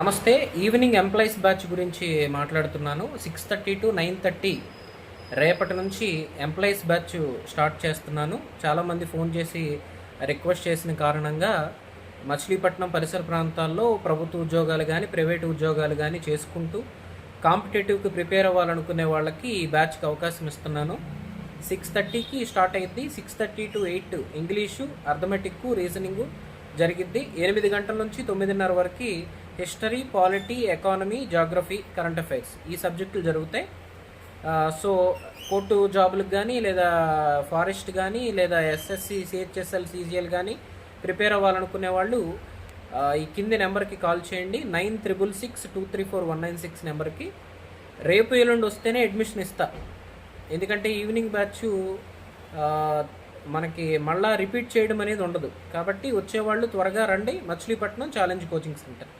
నమస్తే evening employees batch గురించి మాట్లాడుతున్నాను. Six thirty to nine thirty రేపటి నుంచి ఎంప్లాయీస్ బ్యాచ్ స్టార్ట్ చేస్తున్నాను. చాలామంది ఫోన్ చేసి రిక్వెస్ట్ చేసిన కారణంగా మచిలీపట్నం పరిసర ప్రాంతాల్లో ప్రభుత్వ ఉద్యోగాలు కానీ ప్రైవేట్ ఉద్యోగాలు కానీ చేసుకుంటూ కాంపిటేటివ్కి ప్రిపేర్ అవ్వాలనుకునే వాళ్ళకి ఈ బ్యాచ్కి అవకాశం ఇస్తున్నాను. సిక్స్ థర్టీకి స్టార్ట్ అయింది six thirty to eight English arithmetic reasoning జరిగిద్ది. ఎనిమిది గంటల నుంచి తొమ్మిదిన్నర వరకు history polity economy geography current affairs ఈ సబ్జెక్టులు జరుగుతాయి. సో కోర్టు జాబులకు కానీ లేదా ఫారెస్ట్ కానీ లేదా ఎస్ఎస్సి సిహెచ్ఎస్ఎల్ సీజీఎల్ కానీ ప్రిపేర్ అవ్వాలనుకునే వాళ్ళు ఈ కింది నెంబర్కి కాల్ చేయండి. Nine triple six two three four one nine six నెంబర్కి. రేపు ఎల్లుండి వస్తేనే అడ్మిషన్ ఇస్తా. ఎందుకంటే ఈవినింగ్ బ్యాచ్ మనకి మళ్ళా రిపీట్ చేయడం అనేది ఉండదు. కాబట్టి వచ్చేవాళ్ళు త్వరగా రండి. Machilipatnam challenge coaching centre.